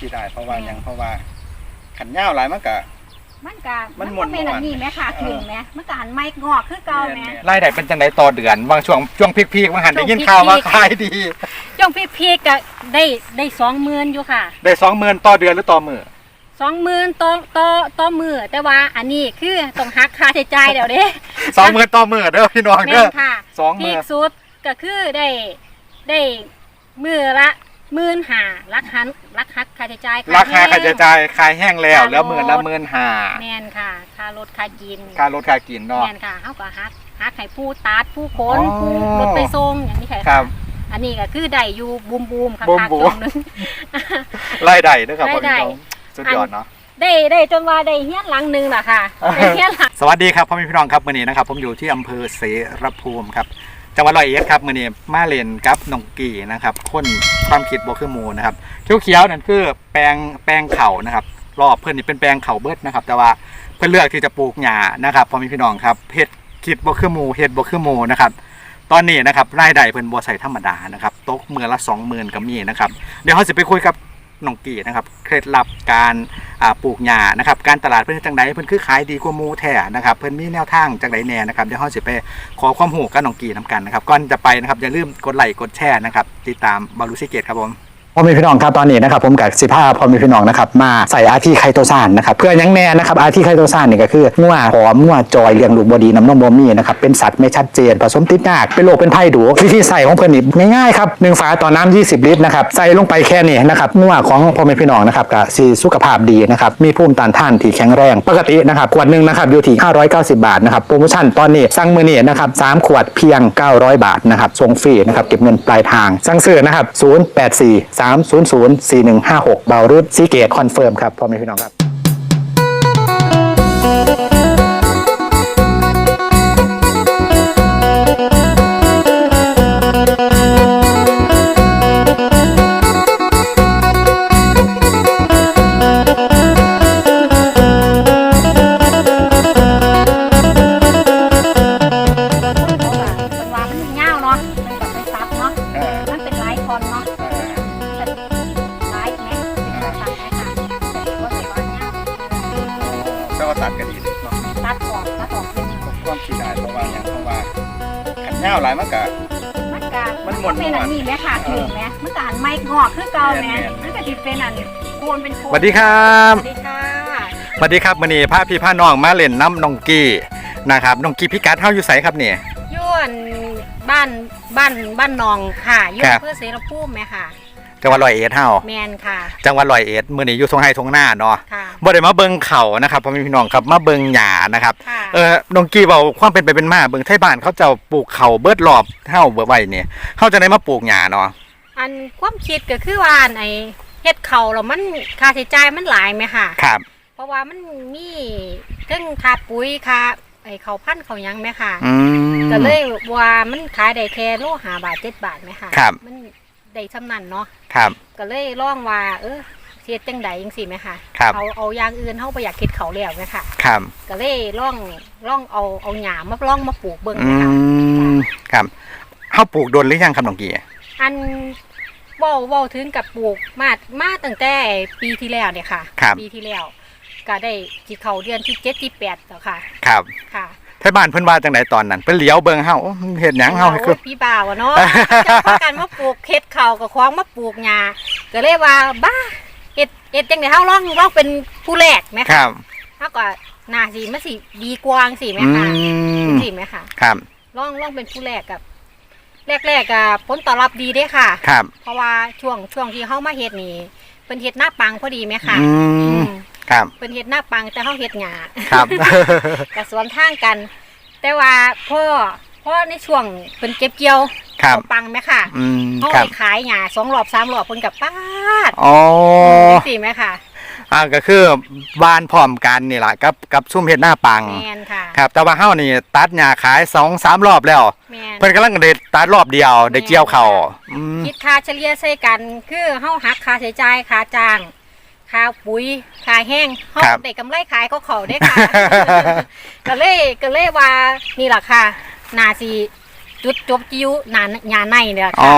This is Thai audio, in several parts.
สิได้เพราะว่าหยังเพราะว่าขันยาวหลายมันก็ มันก็มันมันม่วก็นๆเป็นอันนี้แหมค่ะเออ ขึ้นแหมมันก็หันไม้งอกคือเก่าแหมแม่นรายได้เป็นจังไดต่อเดือนบางช่วงช่วงพีกๆบางหันได้ยินช่วงข่าวว่าพีคๆ ขายดีช่วงพี่ๆก็ได้ได้สองหมื่นอยู่ค่ะได้สองหมื่นต่อเดือนหรือต่อมือสองหมื่นต่อต่อต่อมือแต่ว่าอันนี้คือต้องหักค่าใช้จ่ายเดี๋ยวเด้สองหมื่นต่อมือเด้อพี่น้องแม่เด้อนค่ะ สองหพีมื่น กสุดก็คือได้ได้มือละ หมื่นห้ารักหันรักหักค่าใช้จ่ายราคาค่าใช้จ่ายขายแห้งแล้วค่ารถแล้วหมื่นละหมื่นห้าแม่นค่ะค่ารถค่ากินค่ารถค่ากินเนาะแม่นค่ะเฮาก็ฮักฮักให้ผู้ตัดผู้ขนอ๋อผู้รถไปส่งอย่างนี้ค่ะครับอันนี้ก็คือได้อยู่บูมบูมค่ะบูมค่ะบูมช่วงหนึงรายได้เด้อครับพ่อรายได้พี่น้องสุดยอดเนาะได้ได้จนว่าได้เฮียนหลังหนึงล่ะค่ะได้เฮียนหลังสวัสดีครับพ่อแม่พี่น้องครับมื่อนี้นะครับ ผมอยู่ที่อำเภอเสรภูมิครับ จังหวัดร้อยเอ็ดครับมื่อนี้มาเลนกับนองกีนะครับคนความคิดบ่คือหมูนะครับเขียวๆนั่นคือแปลงแปลงเข่านะครับ รอบเพื่อนนี่เป็นแปลงเข่าเบิดนะครับ แต่ว่าเพื่อนเลือกที่จะปลูกหญ้านะครับพอม่พี่น้องครับเฮ็ดคิดบ่คือหมูเฮ็ดบ่คือหมูนะครับตอนนี้นะครับรายได้เพิ่นบ่ใส่ธรรมดานะครับตกมือละ20,000ก็มีนะครับเดี๋ยวเราจะไปคุยกับน้องกีนะครับเคล็ดลับการ ปลูกหญ้านะครับการตลาดเพื่อนจังไดเพื่อนคือขายดีกว่ามูแท้นะครับเพื่อนมีแนวทางจังไดแน่นะครับเดี๋ยวเฮาสิไปขอความหูกับน้องกีนํกันนะครับก่อนจะไปนะครับอย่าลืมกดไลค์กดแชร์นะครับติดตามบาลูซิเกตครับผม พ่อแม่พี่น้องครับตอนนี้นะครับผมกับสิภาพ่อแม่พี่น้องนะครับมาใส่อาทีไคโตซานนะครับเพื่อยังแน่นะครับอาทีไคโตซานนี่ก็คืองัวหอมงัวจอยเลี้ยงลูกบดีน้ำนมบ่มีนะครับเป็นสัตว์ไม่ชัดเจน ผสมติดยากเป็นโรคเป็นไข้ดูวิธีใส่ของเพิ่อนนี่ง่ายๆครับหนึ่งฝาต่อน้ำ20 ลิตรนะครับใส่ลงไปแค่นี้นะครับงัวของพ่อแม่พี่น้องนะครับกับสีสุขภาพดีนะครับมีภูมิต้านทานที่แข็งแรงปกตินะครับขวดหนึ่งนะครับอยู่ที่ 590 บาทนะครับโปรโมชั่นตอนนี้สั่งมือนี้นะครับ3ขวดเพียง 900 บาทนะครับส่งฟรีนะครับเก็บเงินปลายทางสั่งซื้อนะครับ084 300 4156เบารุดซีเกตคอนเฟิร์มครับพ่อแม่พี่น้องครับ ต่ว่าตัดก็ดีเนาะตัดออกตัดออกเป็นความสิได้เพราะว่าหยังเพราะว่าขันยาวหลายมันก็ มันก็มันมันม่วนๆเป็นอันนี้แหมค่ะขึ้นแหมมันก็หันไม้งอกคือเก่าแหมแม่นๆมันก็สิเป็นอันโคนเป็นโคนสวัสดีครับสวัสดีค่ะสวัสดีครับวันนี้พาพี่พาน้องมาเล่นน้ำน้องกี้นะครับน้องกี้พิกัดเฮาอยู่ไสครับเนี่ย ย้วนบ้านบ้านบ้านหนองค่ะย้วครันบ เพื่อเสรภูมิไหมค่ะ จังหวัดร้อยเอ็ดเฮาแมนค่ะ จังหวัดร้อยเอ็ดมื้อนี้อยู่ทรงไห้ทรงหน้าเนาะค่ะ บ่ได้มาเบิ่งเขานะครับพ่อแม่พี่น้องครับมาเบิ่งหญ้านะครับ ค่ะเออน้องกี้เว้าความเป็นไปเป็นมาเบิ่งไทบ้านเขาเจ้าปลูกเขาเบิดรอบเฮาเบ่ไว้เนี่ยเฮาจะได้มาปลูกหญ้าเนาะ อันความคิดก็คือว่าอันไอเฮ็ดเขาแล้วมันค่าใช้จ่ายมันหลายไหมค่ะ ครับ เพราะว่ามันมีเทั้งค่าปุ๋ยค่าไอเขาพันธุ์เขาหยังไหมค่ะ อืม ก็เลยว่ามันขายได้แค่โลหาบาทเจ็ดบาทไหมค่ะครับ มัน ได้สำนันเนาะครับ ก็เลยล่องว่า เออเสียจังใดจังสิไหมค่ะครับเอาเอาอย่างอื่นเฮาบ่อยากคิดเขาแล้วไหมค่ะครับก็เลยล่องล่องเอาเอาหญ้ามาล่องมาปลูกเบิ่งอืนะคะมครับเฮาปลูกโดนหรือยังครับน้องกี้อันเว้าเว้าถึงกับปลูกมามาตั้งแต่ปีที่แล้วเนี่ยค่ะครับปีที่แล้ว ก็ได้จิเขาเดือนที่เจ็ดที่แปดแล้วค่ะ ครับค่ะ ไทบ้านเพิ่นว่าจังไดตอนนั้นเพิ่นเหลียวเบิ่งเฮาเฮ็ดหยังเฮาให้คือโอ้ยพี่บ่าวอะเนาะจะพากันมาปลูกเฮ็ดเขากับควางมาปลูกหญ้าก็เลยว่าบ้าเฮ็ดเฮ็ดจังได๋เฮาลองลองเป็นผู้แรกไหมคคะรับเฮาก็น่าสิมันสิดีกว่าจังสิไหมอืคะมสิไหมคะครับลองลองเป็นผู้แรกกับแรกๆก็ผลตอบรับดีเด้ค่ะ ครับ เพราะว่าช่วงช่วงที่เฮามาเฮ็ดนี่เพิ่นเฮ็ดหน้าปังพอดีไหมคะอือืมม ครับเพิ่นเฮ็ดหน้าปังแต่เฮาเฮ็ดหญ้าครับก็สวนทางกัน แต่ว่าพ่อพ่อในช่วงเพิ่นเก็บเกี่ยวครับเอาปังไหมค่ะอืมเขาครับไปขายหญ้าสองรอบสามรอบเพิ่นกับป้าดอ๋อสิไหมค่ะอ่าก็คือบ้านพร้อมกันนี่ล่ะกับกับซุ่มเฮ็ดหน้าปัง แมนค่ะครับ แต่ว่าเฮานี่ตัดหญ้าขายสองสามรอบแล้ว แมน เพิ่นกำลังเด็ดตัดรอบเดียวได้เกี่ยวเข้าวอืม คิดค่าเฉลี่ยใส่กัน คือเฮาหักค่าใช้จ่ายค่าจ้าง ค่าปุ๋ยค่าแห้งเฮาได้กำไรขายก็เขาได้ค่ะ ก็เลยก็เลยว่านี่ล่ะค่ะนาสิจุดจบจิ้วหนาหญ้าในเนี่ยอ๋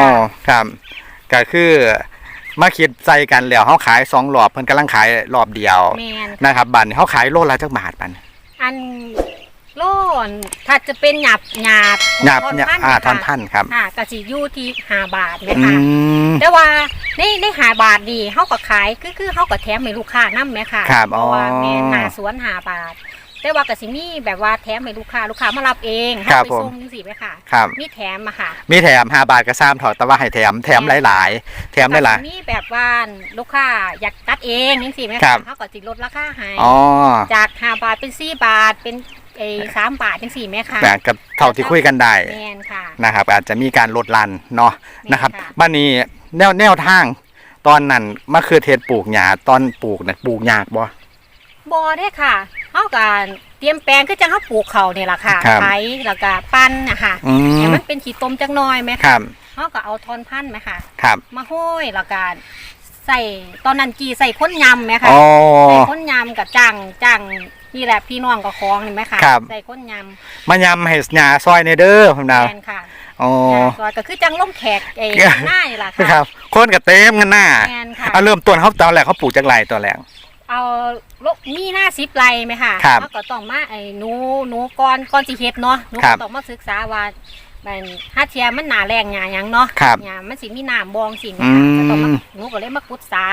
ค่ะ อครับ ก็คือมาคิดใส่กันแล้วเฮาขายสองรอบเพิ่นกำลังขายรอบเดียวแมนนะครับบัดนี้เฮาขายโลละจักบาทปันอัน โล่นถ้าจะเป็นหยาบหยาบหยาบทอนเนี่ยพันอ่าค่ะทอนท่านครับค่ะกะสิอยู่ที่ห้าบาทไหมอืคะมแต่ว่าในในหาบาทดีเฮาก็ขายคือคือเฮาก็แถมให้ลูกค้านำแหมค่ะครับเพราะว่าอ๋อแม่นหาสวนหาบาทแต่ว่าก็สิมีแบบว่าแถมให้ลูกค้าลูกค้ามารับเองครัเฮาบไปผมส่งจังซี่ไหมค่ะครับมีแถมมาค่ะ มีแถม5บาทก็ซ้ำถอดแต่ว่าให้แถมแถมหลาย ๆ แถมหลายก็สิมีแบบว่าลูกค้าอยากตัดเองจังซี่ไหมครัค่ะบเฮาก็สิลดราคาให้ๆอ๋อจาก5บาทเป็น4บาทเป็น เอ้สามบาทจังซี่ไหมค่ะแต่กับเท่าที่คุยกันได้แม่นค่ะ นะครับ อาจจะมีการลดลันเนาะแม่นนะครับค่ะบ้านนี้แนวแนวทาง ตอนนั้นมะเขือเทศปลูกหญ้าตอนปลูกน่ะปลูกยากบ่บ่ได้ค่ะเฮาก็เตรียมแปลงคือจังเฮาปลูกเขาวนี่ล่ะค่ะครับไถแล้วก็ปั้นนะคะอืให้มมันเป็นขี้ต้มจักหน่อยไหมคคะรับเขาก็เอาทอนพันธุ์ไหมคะครับมาห้อยแล้วก็ใส่ตอนนั้นกีใส่ข้นยำไหมคะอ๋อ ใส่ข้นยำกับจังจัง นี่แหละพี่น้องกับคล้องเห็นไหมคะครับ ใส่ข้นยมายำให้หญ้าซอยในเด้อผมำดาวแทนค่ะอ๋อ ซอยก็คือจังล่มแขกไอ้ครับหน้านี่แหละครัค่ะบคนกับเต็มกันหน้าแทนค่ะ เอาเริ่มต้นเขาตอนแรกเขาปลูกจากไรตัวแรก เอาลกมีหน้าซิปไรไหมคะครับเขาก็ต้องมาไอ้หนูหนูก่อนก่อนสิเฮ็ดเนาะหนูครัก็บ ต้องมาศึกษาว่า มันฮัทเทียมันหนาแรงหยาหยังเนาะครับหยามันสิมีน้ำบองสิอืมก็ต้องมาหนูก็เลยมากุดสา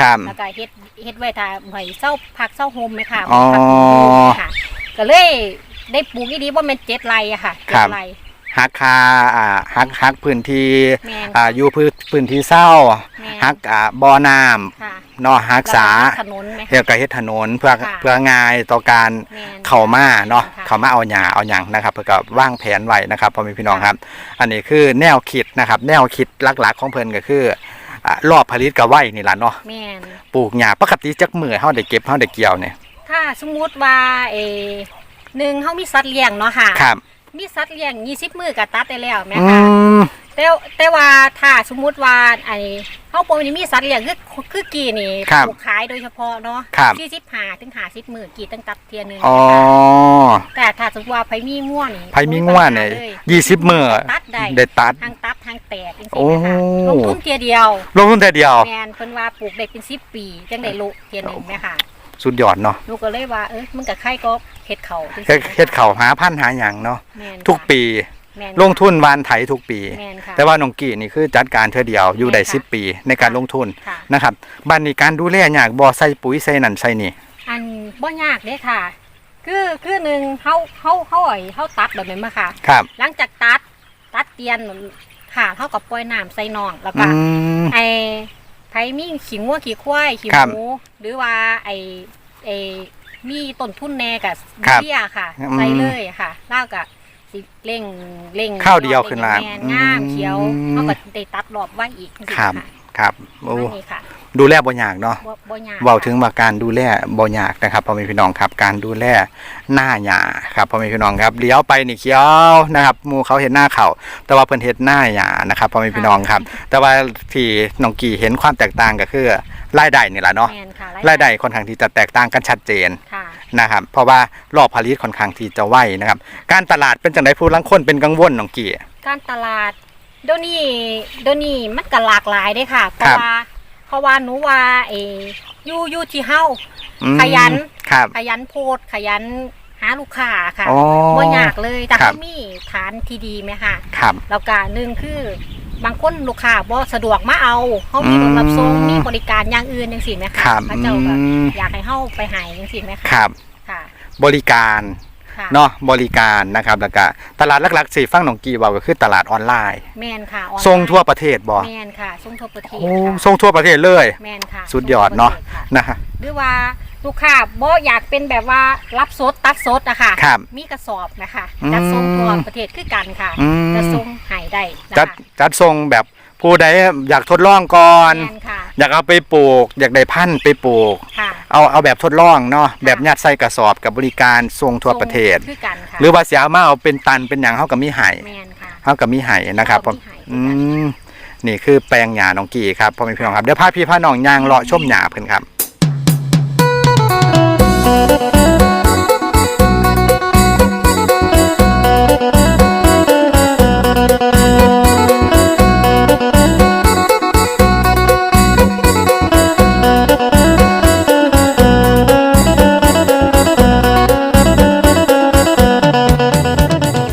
ครับแล้วก็เฮ็ดเฮ็ดไว้ถ้าหอยเศร้าผักเศร้าโฮมไหมค่ะอ๋อ ผักโฮมค่ะ ก็เลยได้ปลูกอีดีว่าเป็นเจ็ดไรอะค่ะครัเจ็บดไร ฮักคาอ่าฮักฮักพื้นที่แมนอ่าอยู่พื้นพื้นที่เศร้าแมนฮักอ่าบ่อน้ค่ะำเนาะฮักษาแล้วก็ถนนไหมเกี่ยวกับเฮ็ดถนนเพื่อค่ะ เพื่อง่ายต่อการแมนเข้ามาเนาะค่เข้ามาเอาหญ้าเอาหยังนะครับเพื่อกับวางแผนไว้นะครับพ่อแม่พี่น้องครับ อันนี้คือแนวคิดนะครับ แนวคิดหลักๆของเพิ่นก็คืออ่ารอบผลิตกับไว้นี่ล่ะเนาะแมนปลูกหญ้าปกติจักมื้อเฮาได้เก็บเฮาได้เกี่ยวเนี่ยถ้าสมมุติว่าเออหนึ่งเขามีสัตว์เลี้ยงเนาะค่ะ ครับ มีสัตว์เลี้ยงยี่สิบมือกับตัดได้แล้วแม่อืค่ะมแต่แต่ว่าถ้าสมมุติว่าไอเขาปนี้มีสัตว์เลี้ยงคือคือกี่นี่ครับปลูกขายโดยเฉพาะเนาะครับที่สิบห้าถึงหาสิบมือกี่ตั้งตัดเทียหนึงอ๋อแต่ถ้าสมมติว่าไผมีง่วนี่ไผมีง่วเนี่ยบ่มีปัญหาเลยยี่สิบมื้อตัดได้ได้ตัดทางตัดทางแตกจังโอ้ซี่นะคะลงทุนเทียเดียว ลงทุนแต่เดียวแมนเพิ่นว่าปลูกได้เป็นสิบปีจังได้ลุเทียหนึงแม่ค่ะ สุดยอดเนาะหนูก็เลยว่าเอ้ยมันก็ไข่ก็ เฮ็ดเขาจังเฮ็ดซี่นะคะเฮ็ดเขาวหาพันธุ์หาหยังเนาะแม่นทุกปี แม่นลงทุนวานไถทุกปี แม่นค่ะแต่ว่าน้องกี้นี่คือจัดการเธอเดียวอยู่ได้ใช่ค่ะสิบปีในการลงทุนค่ะ นะครับบ้านนี้การดูแลยากบ่ใส่ปุ๋ยใส่นั่นใส่นี่ อันบ่ยากเด้ค่ะ คือคือหนึ่งเฮาเฮาเฮาไอ้เฮาตัดแบบนี้มาค่ะ ครับหลังจากตัดตัดเตียนค่ะเฮากับปล่อยน้ำใส่นองแล้วก็อืมไอ้ไผมีขี้งัวขี้ควายขี้ครับหมูหรือว่าไอ้ไอ้ มีต้นทุนแหน่กับครับเบี้ยค่ะอืมใส่เลยค่ะแล้วก็สิเร่งเร่งข้าวเดียวขึ้นละแม่งามเขียวอืม เขาก็ได้ตัดรอบไว้อีกจังซี่ครับค่ะครับโอ้ประมาณนี้ค่ะดูแลบ่ยากเนาะ บ่บ่ยากเว้าถึงว่าการดูแลบ่ยากนะครับพ่อแม่พี่น้องครับการดูแลหน้าหญ้าครับพ่อแม่พี่น้องครับเลี้ยวไปนี่เขียวนะครับหมู่เขาเห็นหน้าเขาแต่ว่าเพิ่นเฮ็ดหน้าหญ้านะครับพ่อแม่พี่น้องครับ แต่ว่าที่น้องกี่เห็นความแตกต่างก็คือ รายได้นี่แหละเนาะแม่นค่ะรายได้ค่อนข้างที่จะแตกต่างกันชัดเจนค่ะนะครับ เพราะว่ารอบผลิตค่อนข้างที่จะไวนะครับ การตลาดเป็นจังไดผู้ลังคนเป็นกังวลน้องกี่การตลาดเดี๋ยวนี้เดี๋ยวนี้มันก็หลากหลายเด้ค่ะ เพครัราะบว่าเพราะว่าหนูว่าเออยู่อยู่ที่เฮาอืมขยันครับขยันโพดขยันหาลูกค้าค่ะอ๋อบ่ยากเลยแต่ครัเขาบมีฐานที่ดีไหมค่ะครับแล้วก็หนึ่งคือ บางคนลูกค้าบ่สะดวกมาเอาเขามีอืมรถรับส่งมีบริการอย่างอื่นจังซี่ไหมคะครับพระเจ้าก็อืม อยากให้เฮาไปใหายจังซี่ไหมคะครับ ค่ะบริการค่ะเนาะบริการนะครับแล้วก็ตลาดหลักๆสี่ฟังหนองกีเว่าก็คือตลาดออนไลน์แม่นค่ะออนไลน์ส่งทั่วประเทศบ่แม่นค่ะส่งทั่วประเทศโอ้ค่ะส่งทั่วประเทศเลย แม่นค่ะสุดยอดเนาะส่งทั่วประทศค่นะฮะ หรือว่า ลูกค้าบ่อยากเป็นแบบว่ารับสดตัดสดอะค่ะครับมีกระสอบนะคะอืมจัดส่งทั่วประเทศคือกันค่ะอืม จะส่งใหายได้นะจัดคะจัดส่งแบบผู้ใดอยากทดลองก่อน แม่นค่ะอยากเอาไปปลูก อยากได้พันธุ์ไปปลูก ค่ะเอาเอาแบบทดลองเนาะแบบยัดใส่กระสอบกับบริการส่งทั่วประเทศ ส่งคือกันค่ะหรือว่าเสียมาเอาเป็นตันเป็นอย่างเฮากับมีไห้แม่นค่ะ เฮากับมีไห้นะครับผมเอามีไห่อืมนี่คือแปลงหญ้าน้องกีครับพ่อแม่พี่น้องครับเดี๋ยวพาพี่พาน้องย่างเลาะชมหญ้าเพิ่นครับ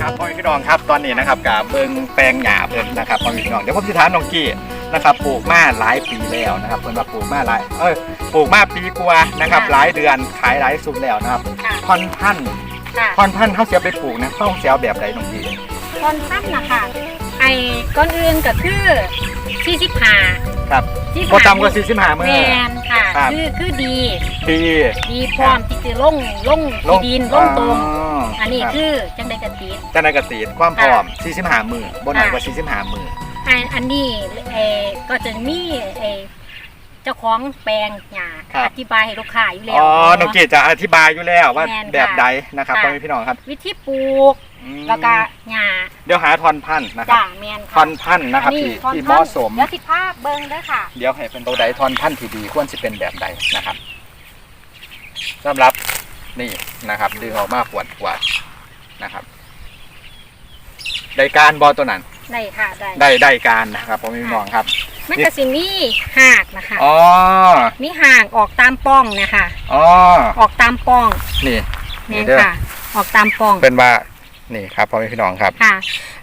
ครับพ่อพี่น้องครับตอนนี้นะครับกับเบิงแปลงหยาเพิ่นนะครับพ่อพี่น้องเดี๋ยวผมจะถามน้องกี้ นะครับปลูกมาหลายปีแล้วนะครับเพิ่นว่าปลูกมาหลายเอ้ยปลูกมาปีกว่านะครับหลายเดือนขายหลายซุมแล้วนะครับค่ะ พอนพันธุ์ค่ะพอนพันธุ์เขาเสียไปปลูกนะต้องเสียเอาแบบใดน้องกี้ตอนท่านนะคะไอ้ก้อนอื่นก็คือที่สิบห้าครับที่บ่ต่ำกว่า45มื้อ แมนค่ะ ครับ คือคือดี ดี ดีพร้อมที่จะลงลงที่ดินลงตรง อันนี้รับคือจังไดกันติด จันทร์เกษตรความพร้อม45มื้อบ่น้อยกว่าค่ะ45มื้อ อันอันนี้เออก็จะมีเออเจ้าของแปลงหญ้าครับ อธิบายให้ลูกค้าอยู่แล้วอ๋อเนาะ น้องกี้จะอธิบายอยู่แล้วว่าแม่นค่ะแบบใดนะครับค่ะ พ่อแม่พี่น้องครับวิธีปลูกอืมแล้วก็หญ้าเดี๋ยวหาทอนพันธุ์นะครับ จ้าแมนทค่ะอนพันธุ์นะครับอัที่ท่อนที่เหท่อนมาะสมเดี๋ยวสิภาพเบิ้งเด้อค่ะ เดี๋ยวให้เป็นตัวใดทอนพันธุ์ที่ดีควรสิเป็นแบบใดนะครับสำหรับนี่นะครับ ดึงออกมาปวดปวดนะครับได้การบอตัวนั้น ได้ค่ะได้ได้ได้การนะครับผมพี่น้องครับ มันก็สิมีหากนะคะอ๋อมีหากออกตามป้องเนะคะอ๋อออกตามป้องนี่แม่นี่นเด้อค่ะ ออกตามป้องเป็นว่านี่ครับพ่อแม่พี่น้องครับค่ะ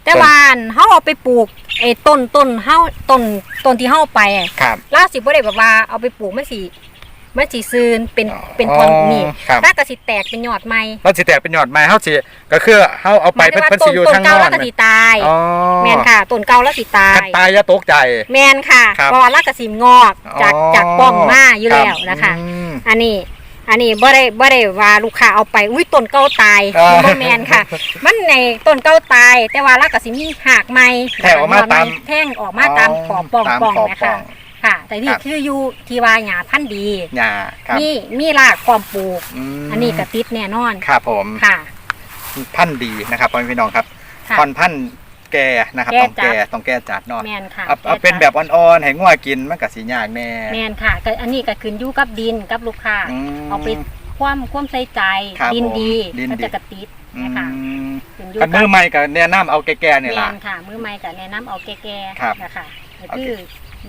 แต่ว่าอันเฮาเอาไปปลูกไอ้ต้นต้นเฮาต้นต้นที่เฮาไปอะครับล่าสิบ่ได้แบบว่าเอาไปปลูกไม่สิ ไม่สิซืนเป็นอ๋อเป็นทอนนี่ครับถ้าก็สิแตกเป็นยอดใหม่เราสิแตกเป็นยอดไม้เฮาสิก็คือเฮาเอาไปหมายถึเพิ่นงว่าเพิ่นต้สินอยู่ต้นทางนเก่าอแล้นวก็สิตาย อ๋อแม่นค่ะต้นเก่าแล้วสิตาคันย ตายอย่าตกใจ แม่นค่ะครับเพราะว่าลากกระสิมงอกจากอ๋อ จากป้องมาอยู่แล้วรับนะคะ อืม อันนี้อันนี้บ่ได้บ่ได้ว่าลูกค้าเอาไปอุ้ยต้นเก่าตายอ่า บ่แม่นค่ะ มันในต้นเก่าตาย แต่ว่าลากกระสิมีหากใหม่แทงออกมาตาม แท่งออกมาตามขอบป้องตามป้องขอบนะป้อคะง ค่ะ แต่นี่ครับ คืออยู่ที่ว่าหญ้าพันธุ์ดีหญ้าครับมีมีรากความปลูก มอันนี้ก็ติดแน่นอนครับผมค่ะ พันธุ์ดีนะครับพ่อแม่พี่น้องครับค่ะทอนพันธุ์แก่นะครับแก่ต้องแก่จัดต้องแก่จัดเนาะแม่นค่ะเอาเอาเป็นแบบอ่อนๆให้งัวกินมันก็สิยากแน่แม่นค่ะก็อันนี้ก็ขึ้นอยู่กับดินกับลูกค้า ม เอาไปความความใส่ใจครับดินดีผมดินก็ดีจะกระติดอืนะคะมขึ้นอยู่กันมือใหม่ก็แนะนำเอาแก่ๆนี่แม่ล่ะ นค่ะ มือใหม่ก็แนะนำเอาแก่ครับๆนะคะก็โอเคคือ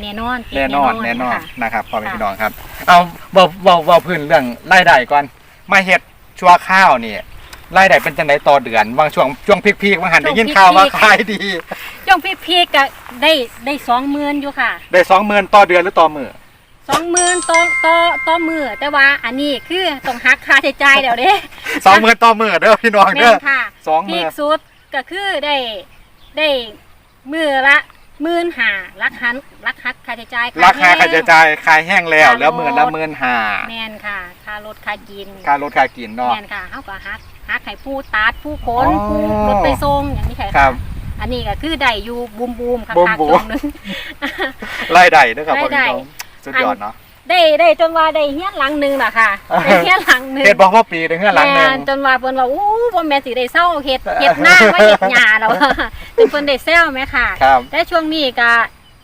แน่นอนติดแน่นอนแน่นอนค่ะ นะครับพ่อแม่ค่ะ พี่น้องครับ เอาเบาเบาเบาพื้นเรื่องรายได้ก่อนมาเฮ็ดชั่วข้าวนี่รายได้เป็นจังไดต่อเดือนบางช่วงช่วงพีคๆบางหันได้ยินข่าวว่าขายดี ย่องพี่พีกก็ได้ได้สองหมื่นอยู่ค่ะได้20,000ต่อเดือนหรือต่อมื้อสองหมื่นต่อต่อต่อมือแต่ว่าอันนี้คือต้องหักค่าใช้จ่ายเดี๋ยวเด้20,000ต่อมื้อเด้อพี่น้องแม่เด้อนค่ะ สองพีมื้อกสุดก็คือได้ได้มือละ หมื่นห้ารักหันรักหักค่าใช้จ่ายราคาแห้ค่างใช้จ่ายขายแห้งแล้วค่ารถแล้วหมื่นละหมื่นห้าแม่นค่ะ ค่ารถค่ากินค่ารถค่ากินเนาะแม่นค่ะเฮาก็ฮักฮักให้ผู้ตัดผู้ขนอ๋อผู้รถไปส่งอย่างนี้ค่ะครับอันนี้ก็คือได้อยู่บูมบูมๆค่ะบูมค่ะบูมตรงนึงรายได้เด้อครับพ่อรายได้พี่น้องสุดยอดเนาะ ได้ได้จนว่าได้เฮียนหลังหนึงน่ะค่ะได้เฮียนหลังหนึงเฮ็ดบ่พอปีถึงเฮือนหลังหนึงแม่นจนว่าเพิ่นว่าอู้บ่แม่นสิได้เศร้าเฮ็ดเฮ็ดหน้าว่าเฮ็ดหญ้าแล้วจนเพิ่นได้แซวแม่ค่ะ ครับ แต่ช่วงนี้ก็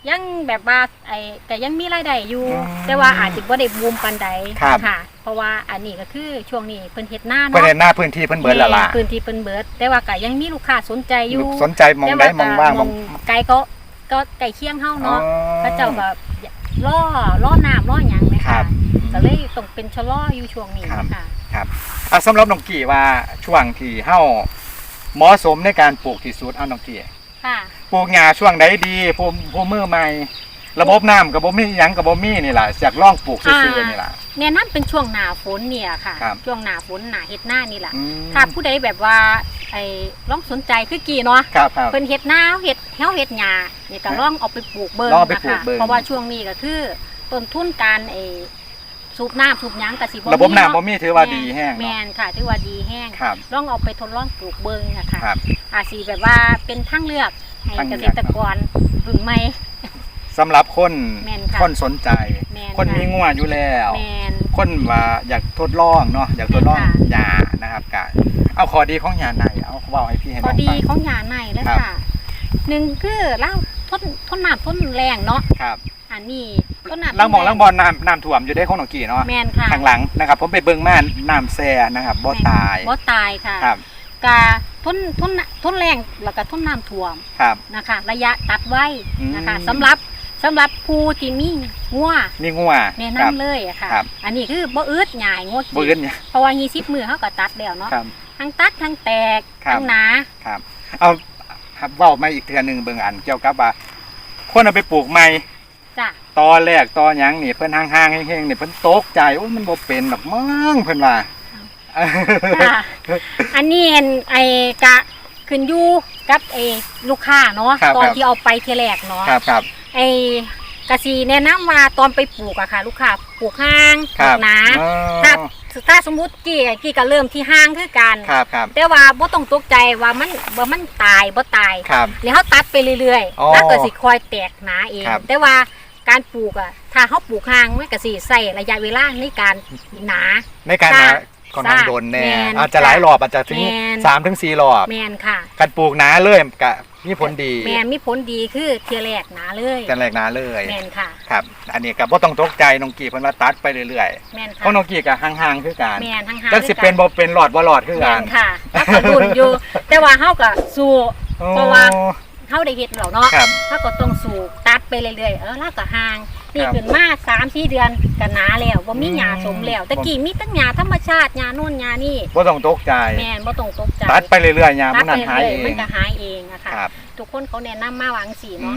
ยังแบบว่าไอ้ก็ยังมีรายได้อยู่ อืมแต่ว่าอาจจะบ่ได้บูมปานใดครับ ค่ะ เพราะว่าอันนี้ก็คือช่วงนี้เพิ่นเฮ็ดหน้าเพิ่นเนาะเห็นหน้าพื้นที่เพิ่นเบิดและล่ะแม่พื้นที่เพิ่นเบิด แต่ว่าก็ยังมีลูกค้าสนใจอยู่สนใจมองได้มองว่างมองไกลก็ก็ไกลเคียงเฮาอ๋อเนาะพระเจ้าก็ ล่อล่อน้ำล่อหยังไหมครัคะบ ก็เลยต้องเป็นชะล่ออยู่ช่วงนี้ครับ ค่ะ ครับอะสำหรับน้องกี่ว่าช่วงที่เฮาเหมาะสมในการปลูกที่สุดเอาน้องกี่ค่ะ ปลูกหญ้าช่วงใดดีผู้ผู้มือใหม่ ระบบน้ำกับบ่มีหยังกับบ่มีนี่ล่ะอยากลองปลูกซื่อๆนี่ล่ะ แนะนํเป็นช่วงหน้าฝนเนี่ยค่ะ ครับช่วงหน้าฝนหน้าเฮ็ดหน้านี่แหละอืมถ้าผู้ใดแบบว่าไอ้ลองสนใจคือกี่เนาะครับครับ เพิ่นเฮ็ดหน้าเฮ็ดเฮาเฮ็ดหญ้านี่ก็ลองเอาไปปลูกเบิ่งลองเอาไปนะปลูคะกเบิ่ง เพราะว่าช่วงนี้ก็คือต้นทุนการไอ้สูบน้ำสูบหยังก็สิบ่ระบบมีน้ำบ่เนาะมีถือว่าดีแห้งแมเนาะนค่ะถือว่าดีแห้ง ครับ ลองเอาไปทดลองปลูกเบิ่งนะคะครับอาจสิแบบว่าเป็นทางเลือกให้ทางเกเลืษอกตรกรรุ่นใหม่ สำหรับคนแม่นค่ะ คนสนใจ แม่นคนค่ะมีงัวอยู่แล้ว แมน คนว่าอยากทดลองเนาะอยากทดลองค่ะ ยานะครับกะเอาขอดีของยาในเอาเว้าให้พี่ให้พน้อองดีฟัง ของหญ้าในเลยครับ ค่ะหนึ่งคือเล่าทนทนน้ำทนแรงเนาะครับอันนี้ต้นน้ำลังมองลังบอลน้ำน้ำท่วมอยู่ได้ของหนองกี่เนาะแมนค่ะข้างหลังนะครับ ผมไปเบิ่งมาน้ำแซ่นะครับบ่ตายบ่ตายค่ะครับกาทนทนทนแรงแล้วก็ทนน้ำท่วมครับ นะคะ ระยะตัดไว้นะคะอืม สำหรับ สำหรับผู้ที่มีงัวนี่งัวแนะครับนำเลยอะค่ะครับอันนี้คือบ่อึดใหญ่งัวบ่กิเอิ้นเนี่ยเพราะว่า20มือเขาก็ตัดแล้วเนาะครับทั้งตัดทั้งแตกครับทั้งหนาครับเอาครับเว้ามาอีกเทื่อหนึงเบิ่งอันเกี่ยวกับว่าคนเอาไปปลูกใหม่จ้ะตอนแรกตอนหยังนี่เพิ่นห่างๆแห้งๆนี่เพิ่นตกใจโอ้ยมันบ่เป็นดอกมั้งเพิ่นว่าค่ะอันนี้เห็นไอ้กะขึ้นอยู่กับไอ้ลูกค้าเนาะครับตอนครับที่เอาไปทีแรกเนาะครับครับ ไอ้กะสีแนะนำว่าตอนไปปลูกอะค่ะ ลูกค้าปลูกห้างปครัลูบกหนาอ๋อถ้าถ้าสมมุติกี่กี่ก็เริ่มที่ห้างคือกันครับครับแต่ว่าบ่ต้องตกใจว่ามันว่ามันตายบ่ตายครับแล้วเขาตัดไปเรื่อยอ๋อๆแล้วก็สิคอยแตกหนาเองครับแต่ว่าการปลูกอะถ้าเขาปลูกห่างมันก็สิใส่ระยะเวลาในการหนาในการจ้าหาค่อนข้างโดนแน่แม่นอาจจะหลายรอบอาจจะถึงแม่นสามถึงสี่รอบแมนค่ะการปลูกหนาเลยกะ มีผลดีแมนมีผลดีคือเทียแรกหนาเลยกันแรกหนาเลยแมนค่ะ ครับ อันนี้ก็บ่ต้องตกใจน้องกีเพิ่นว่าตัดไปเรื่อยแมนๆค่ะเพราะน้องกีก็ห่างๆคือกันแมนทั้งหาจักสิเป็นบ่เป็นหลอดบ่หลอดคือแมกันนค่ะแล้วก็ดุนอยู่ แต่ว่าเฮาก็สู้เพราะว่าเฮาได้เฮ็ดแล้วเนาะครับเฮาก็ต้องสู้ตัดไปเรื่อยๆเออแล้วก็ห่าง นี่ครับขึ้นมา3-4เดือนก็หนาแล้วบ่มีหญ้าอืมสมแล้วแต่กี้มีแตั้งหญ้าธรรมชาติหญ้าโน่นหญ้านี่บ่ต้องตกใจ แม่นบ่ต้องตกใจตัดไปเรื่อยๆยามตัมัดนไปนั่นหายเรื่อยเอๆมันงก็หายเองอะค่ะครับทุกคนเขาแนะนำมาวาจังสีอืเนาะ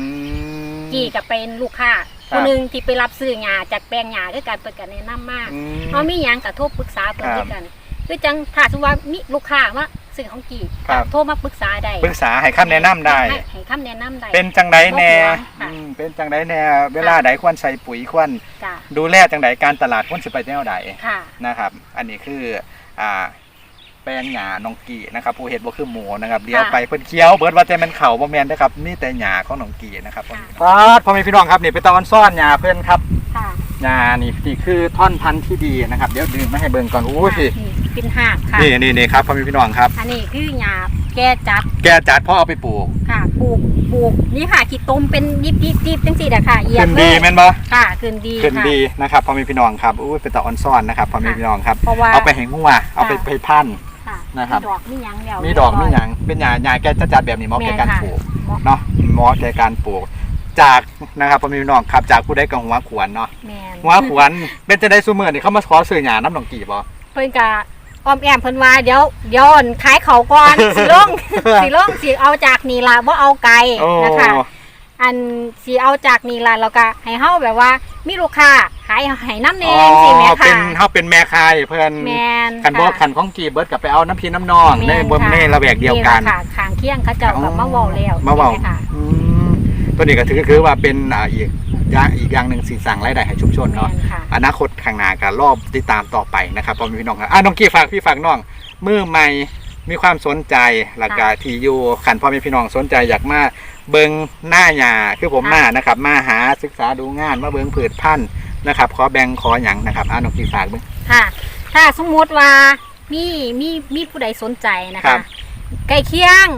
มกี่กับเป็นลูกค้าครับคนหนึงที่ไปรับซื้อหญ้าจากแปลงหญ้าคือการเปิดกันแนะนำมากอืมเขามีหยังกับโทรปรึกษาเพิ่นครับด้วยกันคือจังถ้าสมมุติว่ามีลูกค้าว่า ซื้อของกี่ครับ โทรมาปรึกษาได้ปรึกษาให้คำแนะนำได้ ให้ให้คำแนะนำได้ เป็นจังไดแน่บ่ห่วงค่ะ อืมเป็นจังไดแน่ เวลาใดควรใส่ปุ๋ยควรจ้ะดูแลจังไดการตลาดควรสิไปแนวใดค่ะ นะครับ อันนี้คืออ่าแปลงหญ้าน้องกีนะครับผู้เฮ็ดบ่คือหมูนะครับเดี๋ยวค่ะ ไปเพิ่นเคี้ยวเบิดว่าแต่มันเข่าบ่แม่นเด้อครับมีแต่หญ้าของน้องกีนะครับค่ะครับพ่อแม่พี่น้องครับนี่เป็นตะวันซ่อนหญ้าเพิ่นครับค่ะหญ้านี่นี่คือท่อนพันธุ์ที่ดีนะครับ เดี๋ยวดึงมาให้เบิ่งก่อนอู้ยนี่ เป็นหากค่ะ นี่นี่นี่ครับพ่อแม่พี่น้องครับ อันนี้คือหญ้าแก้จัดแกจัดพ่อเอาไปปลูกค่ะปลูกปลูกนี่ค่ะขีดต้มเป็นยิบยิบยิบจังสี่แหละค่ะเหยียขึ้บนเลดียแม่นบ่ค่ะขึ้นดีขึ้นค่ะ ดีนะครับพ่อแม่พี่น้องครับอู้ยเป็นตะออนซ่อนนะครับพ่อแม่พี่น้องครับ เพราะว่า เอาไปให้งัวเอาไปค่ะไปพันธุ์ค่ะนะครับ มีดอกมีหยังแล้วมีดอกมีหยังเป็นหญ้าหญ้าแกจัดแบบนี้เหมาะแก่การปลูกเหมาะเนาะเหมาะแก่การปลูก จากนะครับพ่อแม่พี่น้องครับจากผู้ได้กับหัวขวนเนาะ แม่นหัวขวนเป็นจะได้ซูเมอร์นี่เขามาขอซื้อหญ้าน้ำหนองกี่บ่เพิ่นกะ ออมแอมเพิ่นว่าเดี๋ยวเดี๋ยวอั่นขายเขาก่อน สิลง สิลงสิเอาจากนี่ล่ะบ่เอาไกลโอ้ นะคะ อันสิเอาจากนี่ล่ะแล้วก็ให้เฮาแบบว่ามีลูกค้าขายให้น้ำแนอ๋งสิแม่อเป็ค่ะนเขาเป็นแม่คายเพื่อนแม่นขันบ่ค่ะ ขันของกีเบิร์ดกับไปเอาน้ำพีน้ำนองแม่ในนบนค่ะ ในระแวกเดียวกันล่ะค่ะขางเคียงเขาเจ้ากับมาเว้าแล้วมาเว้าใช่ไหค่ะอืมตัวนี้ก็ถือคือว่าเป็นอ่าอีก อย่างอีกอย่างหนึ่งสีสั่งรายได้ให้ชุมชนแม่เนาะนค่ะ อนาคตข้างหน้าก็รอบติดตามต่อไปนะครับพ่อแม่พี่น้องครับอะน้องกี้ฝากพี่ฝากน้องมือใหม่มีความสนใจหลักการที่อยู่ขันพ่อแม่พี่น้องสนใจอยากมาเบิงหน้าหยาคือผมมานะครับ มาหาศึกษาดูงานมาเบิงผืชพันธุ์นะครับ ขอแบ่งขออย่างนะครับอะน้องกี้ฝากเบิง ค่ะ ถ้าสมมุติว่ามีมีมีผู้ใดสนใจนะครัคะบใกล้เคียง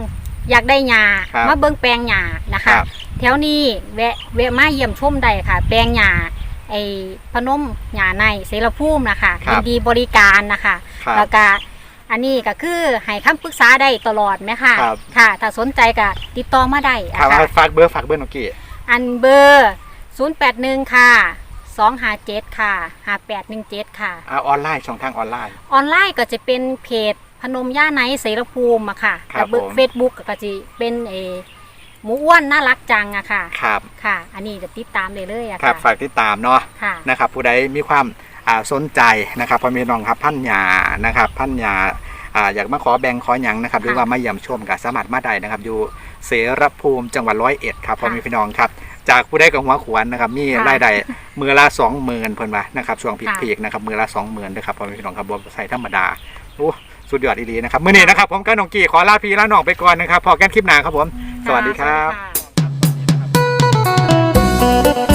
อยากได้หญ้าครับมาเบิ่งแปลงหญ้านะครัคะบแถ วนี้แวะแวะมาเยี่ยมชมได้ค่ะ แปลงหญ้าไอ้พนมหญ้าในเสรภูมินะคะครับยินดีบริการนะคะ ครับแล้วก็อันนี้ก็คือให้คำปรึกษาได้ตลอดไหมคะครับ ค่ะ ถ้าสนใจก็ติดต่อมาได้อะครับค่ะ ฝากเบอร์ฝากเบอร์น้องกี้อันเบอร์ 081 ค่ะ 257 ค่ะ 5817 ค่ะ อ่าออนไลน์ช่องทางออนไลน์ ออนไลน์ก็จะเป็นเพจพนมย่าไนท์เสรภูมิอะค่ะครับแต่เบอผมร์เฟซบุ๊กก็จะเป็นเออ หมูอ้วนน่ารักจังอะค่ะ ครับค่ะ อันนี้จะติดตามเลยเลยๆอะครัค่ะบฝากติดตามเนาะค่ะ นะครับ ผู้ใดมีความอ่าสนใจนะครับพ่อแม่พี่น้องครับพันยานะครับพันยาอ่าอยากมาขอแบ่งขอหยังนะครับหรือว่ามาเยี่ยมชมก็สามารถมาได้นะครับ อยู่เสรภูมิจังหวัดร้อยเอ็ดครับพ่อแม่พี่น้องครับ จากผู้ใดกับหัวขวานนะครับ มีค่ะรายได้มือละสองหมื่นเพิ่นว่านะครับช่วงค่ะพีกๆนะครับมือละสองหมื่นนะครับพ่อแม่พี่น้องครับบใส่ธรรมดาโอ้ สุดยอดอีหลีนะครับมื่อนี้นะครับผมกับน้องกีขอลาพีลาหน้องไปก่อนนะครับพอกันคลิปหน้าครับผม สวัสดีครับะสวัสดีครับ